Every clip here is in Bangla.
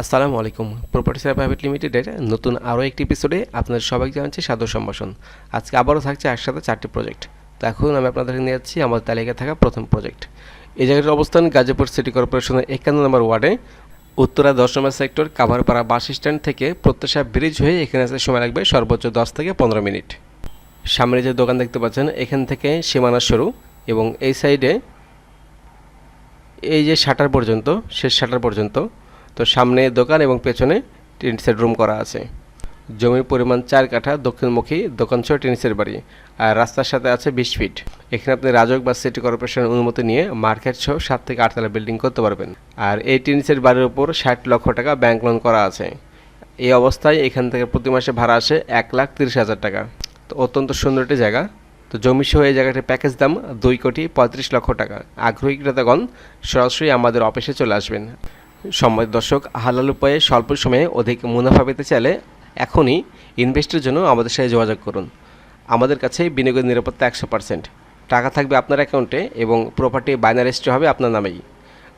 আসসালামু আলাইকুম। প্রপার্টি সেরা প্রাইভেট লিমিটেডের নতুন আরও একটি এপিসোডে আপনাদের সবাইকে জানাচ্ছি সাদর সম্ভাষণ। আজকে আবারও থাকছে একসাথে চারটি প্রজেক্ট তো এখন আমি আপনাদেরকে নিয়ে যাচ্ছি আমাদের তালিকায় থাকা প্রথম প্রজেক্ট এই জায়গাটির অবস্থান গাজীপুর সিটি কর্পোরেশনের একান্ন নম্বর ওয়ার্ডে। উত্তরা দশ নম্বর সেক্টর কাভারপাড়া বাস স্ট্যান্ড থেকে প্রত্যাশা ব্রিজ হয়ে এখানে আসতে সময় লাগবে সর্বোচ্চ দশ থেকে পনেরো মিনিট। সামনে যে দোকান দেখতে পাচ্ছেন, এখান থেকে সীমানা শুরু এবং এই সাইডে এই যে শাটার পর্যন্ত, শেষ শাটার পর্যন্ত তো সামনে দোকান এবং পেছনে টিন সেট রুম করা আছে। জমির পরিমাণ চার কাঠা, দক্ষিণমুখী দোকান সহ টেনিসের বাড়ি, আর রাস্তার সাথে আছে বিশ ফিট। এখানে আপনি রাজক বা সিটি কর্পোরেশনের অনুমতি নিয়ে মার্কেট সহ সাত থেকে আটতলা বিল্ডিং করতে পারবেন। আর এই টেনিসের বাড়ির উপর ষাট লক্ষ টাকা ব্যাংক লোন করা আছে। এই অবস্থায় এখান থেকে প্রতি মাসে ভাড়া আসে এক লাখ তিরিশ হাজার টাকা। তো অত্যন্ত সুন্দর একটি জায়গা। তো জমি সহ এই জায়গাটির প্যাকেজ দাম দুই কোটি পঁয়ত্রিশ লক্ষ টাকা। আগ্রহী ক্রেতাগণ সরাসরি আমাদের অফিসে চলে আসবেন। সম্মানিত দর্শক, হালাল উপায়ে স্বল্প সময়ে অধিক মুনাফা পেতে চাইলে এখনই ইনভেস্টের জন্য আমাদের সাথে যোগাযোগ করুন। আমাদের কাছে বিনিয়োগের নিরাপত্তা একশো পার্সেন্ট। টাকা থাকবে আপনার অ্যাকাউন্টে এবং প্রপার্টি বাইনারি রেজিস্ট্রি হবে আপনার নামেই।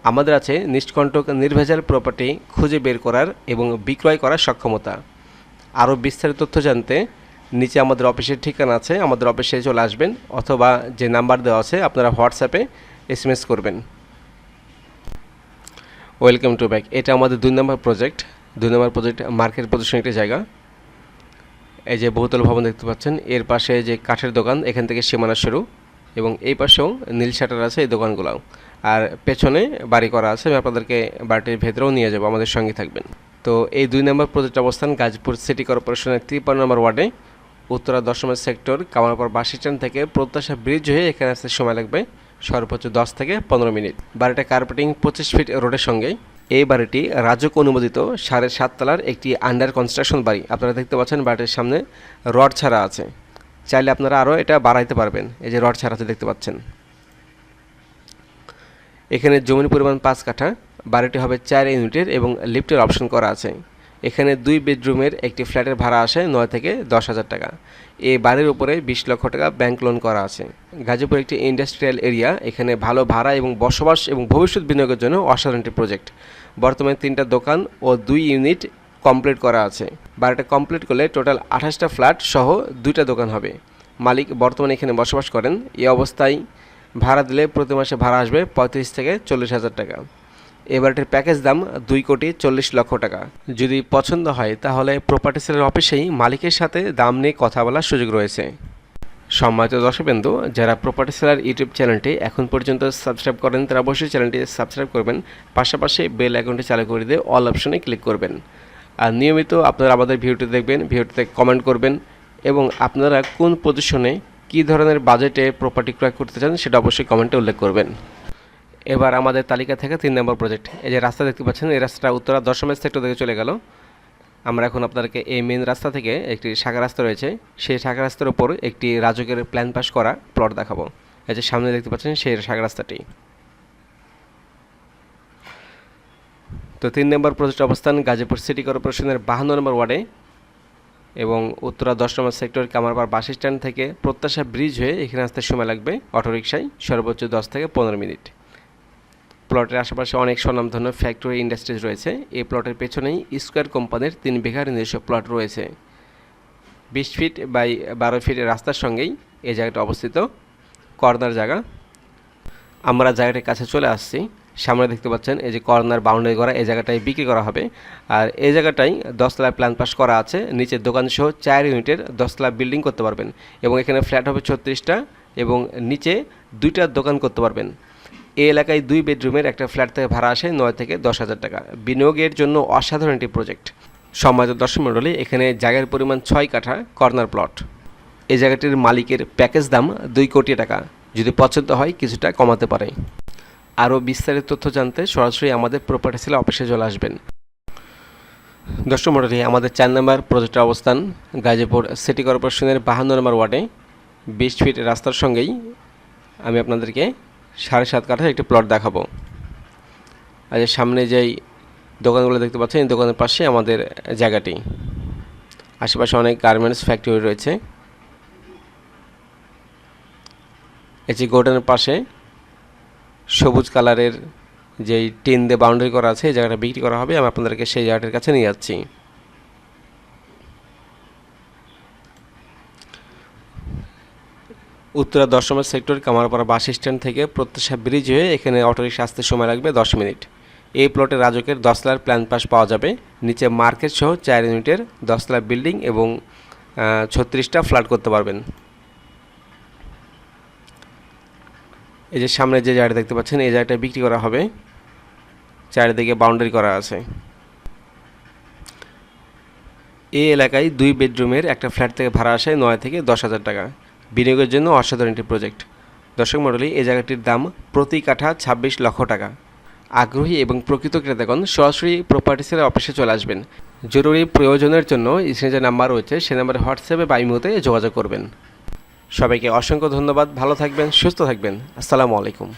আমাদের আছে নিষ্কণ্টক নির্ভেজাল প্রপার্টি খুঁজে বের করার এবং বিক্রয় করার সক্ষমতা। আরও বিস্তারিত তথ্য জানতে নিচে আমাদের অফিসের ঠিকানা আছে, আমাদের অফিসে চলে আসবেন অথবা যে নাম্বার দেওয়া আছে আপনারা হোয়াটসঅ্যাপে এসএমএস করবেন। ওয়েলকাম টু ব্যাক এটা আমাদের দুই নম্বর প্রজেক্ট দুই নম্বর প্রজেক্ট মার্কেট প্রদর্শন একটি জায়গা। এই যে বহুতল ভবন দেখতে পাচ্ছেন। এর পাশে যে কাঠের দোকান, এখান থেকে সীমানা শুরু। এবং এই পাশেও নীল শাটার আছে এই দোকানগুলো আর পেছনে বাড়ি করা আছে। আমি আপনাদেরকে বাড়িটির ভেতরেও নিয়ে যাব। আমাদের সঙ্গে থাকবেন। তো এই দুই নম্বর প্রজেক্ট অবস্থান গাজীপুর সিটি কর্পোরেশনের তিপ্পান্ন নম্বর ওয়ার্ডে। উত্তরা দশমের সেক্টর কামারপাড় বাস স্ট্যান্ড থেকে প্রত্যাশা ব্রিজ হয়ে এখানে আসতে সময় লাগবে। সর্বোচ্চ দশ থেকে পনেরো মিনিট। বাড়িটা কার্পেটিং পঁচিশ ফিট রোডের সঙ্গে এই বাড়িটি রাজক অনুমোদিত সাড়ে সাত তলার একটি আন্ডার কনস্ট্রাকশন বাড়ি। আপনারা দেখতে পাচ্ছেন বাড়িটির সামনে রড ছাড়া আছে। চাইলে আপনারা আরও এটা বাড়াইতে পারবেন। এই যে রড ছাড়া আছে, দেখতে পাচ্ছেন। এখানে জমির পরিমাণ পাঁচ কাঠা। বাড়িটি হবে চার ইউনিটের এবং লিফটের অপশন করা আছে। এখানে দুই বেডরুমের একটি ফ্ল্যাটের ভাড়া আসে নয় থেকে দশ হাজার টাকা। এই বাড়ির উপরে বিশ লক্ষ টাকা ব্যাংক লোন করা আছে। গাজীপুর একটি ইন্ডাস্ট্রিয়াল এরিয়া, এখানে ভালো ভাড়া এবং বসবাস এবং ভবিষ্যৎ বিনিয়োগের জন্য অসাধারণ একটি প্রজেক্ট। বর্তমানে তিনটা দোকান ও দুই ইউনিট কমপ্লিট করা আছে। বাড়িটা কমপ্লিট করলে টোটাল আঠাশটা ফ্ল্যাট সহ দুইটা দোকান হবে। মালিক বর্তমানে এখানে বসবাস করেন। এই অবস্থায় ভাড়া দিলে প্রতি মাসে ভাড়া আসবে পঁয়ত্রিশ থেকে চল্লিশ হাজার টাকা। এবারটির প্যাকেজ দাম দুই কোটি চল্লিশ লক্ষ টাকা। যদি পছন্দ হয়, তাহলে প্রপার্টি সেলের অফিসেই মালিকের সাথে দাম নিয়ে কথা বলার সুযোগ রয়েছে। সম্মানিত দর্শকবৃন্দু, যারা প্রপার্টি সেলার ইউটিউব চ্যানেলটি এখন পর্যন্ত সাবস্ক্রাইব করেন তারা অবশ্যই চ্যানেলটি সাবস্ক্রাইব করবেন। পাশাপাশি বেল আইকনটি চালু করে দিয়ে অল অপশনে ক্লিক করবেন। আর নিয়মিত আপনারা আমাদের ভিডিওটি দেখবেন, ভিডিওটিতে কমেন্ট করবেন এবং আপনারা কোন পজিশনে কী ধরনের বাজেটে প্রপার্টি ক্রয় করতে চান, সেটা অবশ্যই কমেন্টে উল্লেখ করবেন। এবার আমাদের তালিকা থেকে তিন নম্বর প্রজেক্ট এই যে রাস্তা দেখতে পাচ্ছেন, এই রাস্তাটা উত্তরা দশমের সেক্টর থেকে চলে গেল। আমরা এখন আপনাদেরকে এই মেন রাস্তা থেকে একটি শাখা রাস্তা রয়েছে। সেই শাখা রাস্তার উপর একটি রাজকের প্ল্যান পাস করা প্লট দেখাবো। এই যে সামনে দেখতে পাচ্ছেন, সেই শাখা রাস্তাটি। তো তিন নম্বর প্রজেক্ট অবস্থান গাজীপুর সিটি কর্পোরেশনের বাহান্ন নম্বর ওয়ার্ডে এবং উত্তরা দশ number sector Kamarpara bus stand থেকে প্রত্যাশা ব্রিজ হয়ে এখানে আসতে সময় লাগবে। অটোরিকশায় সর্বোচ্চ দশ থেকে পনেরো মিনিট। প্লটের আশেপাশে অনেক স্বনামধন্য ফ্যাক্টরি ইন্ডাস্ট্রিজ রয়েছে। এই প্লটের পেছনেই স্কোয়ার কোম্পানির তিন বিঘার নিজস্ব প্লট রয়েছে। বিশ ফিট বাই বারো ফিটের রাস্তার সঙ্গেই এই জায়গাটা অবস্থিত। কর্নার জায়গা। আমরা জায়গাটির কাছে চলে আসছি। সামনে দেখতে পাচ্ছেন এই যে কর্নার বাউন্ডারি করা এই জায়গাটাই বিক্রি করা হবে। আর এই জায়গাটাই দশতলা প্ল্যান পাস করা আছে। নিচে দোকান সহ চার ইউনিটের দশতলা বিল্ডিং করতে পারবেন। এবং এখানে ফ্ল্যাট হবে ছত্রিশটা এবং নিচে দুইটা দোকান করতে পারবেন। এই এলাকায় দুই বেডরুমের একটা ফ্ল্যাট থেকে ভাড়া আসে নয় থেকে দশ হাজার টাকা। বিনিয়োগের জন্য অসাধারণ একটি প্রজেক্ট। সম্মানিত দর্শক মণ্ডলী, এখানে জায়গার পরিমাণ ছয় কাঠা কর্নার প্লট। এই জায়গাটির মালিকের প্যাকেজ দাম দুই কোটি টাকা। যদি পছন্দ হয়, কিছুটা কমাতে পারে। আরও বিস্তারিত তথ্য জানতে সরাসরি আমাদের প্রপার্টি সেল অফিসে চলে আসবেন। দর্শক মণ্ডলী, আমাদের চার নম্বর প্রজেক্টের অবস্থান গাজীপুর সিটি কর্পোরেশনের বাহান্ন নম্বর ওয়ার্ডে। বিশ ফিট রাস্তার সঙ্গেই আমি আপনাদেরকে সাড়ে সাত কাঠার একটি প্লট দেখাবো। আর সামনে যেই দোকানগুলো দেখতে পাচ্ছেন, এই দোকানের পাশে আমাদের জায়গাটি। আশেপাশে অনেক গার্মেন্টস ফ্যাক্টরি রয়েছে। এই যে পাশে সবুজ কালারের যেই টিন দিয়ে বাউন্ডারি করা আছে, এই জায়গাটা বিক্রি করা হবে। আমি আপনাদেরকে সেই জায়গাটার কাছে নিয়ে যাচ্ছি। উত্তরা দশ number sector Kamarpara bus stand থেকে প্রত্যাশা ব্রিজ হয়ে এখানে অটোরিক্সা আসতে সময় লাগবে দশ মিনিট। এই প্লটে রাজকের দশতলার প্ল্যান পাস পাওয়া যাবে। নিচে মার্কেট সহ চার ইউনিটের দশতলা বিল্ডিং এবং ছত্রিশটা ফ্ল্যাট করতে পারবেন। এই যে সামনে যে জায়গাটা দেখতে পাচ্ছেন, এই জায়গাটা বিক্রি করা হবে। চারিদিকে বাউন্ডারি করা আছে। এই এলাকায় দুই বেডরুমের একটা ফ্ল্যাট থেকে ভাড়া আসে নয় থেকে দশ হাজার টাকা। বিনিয়োগের জন্য অসাধারণ একটি প্রজেক্ট দর্শক মণ্ডলী, এই জায়গাটির দাম প্রতি কাঠা ছাব্বিশ লক্ষ টাকা। আগ্রহী এবং প্রকৃত ক্রেতাগণ সরাসরি প্রপার্টিসের অফিসে চলে আসবেন। জরুরি প্রয়োজনের জন্য স্ক্রিনে যে নাম্বার রয়েছে, সে নাম্বারে হোয়াটসঅ্যাপে বা ইমোতে যোগাযোগ করবেন। সবাইকে অসংখ্য ধন্যবাদ। ভালো থাকবেন, সুস্থ থাকবেন। আসসালামু আলাইকুম।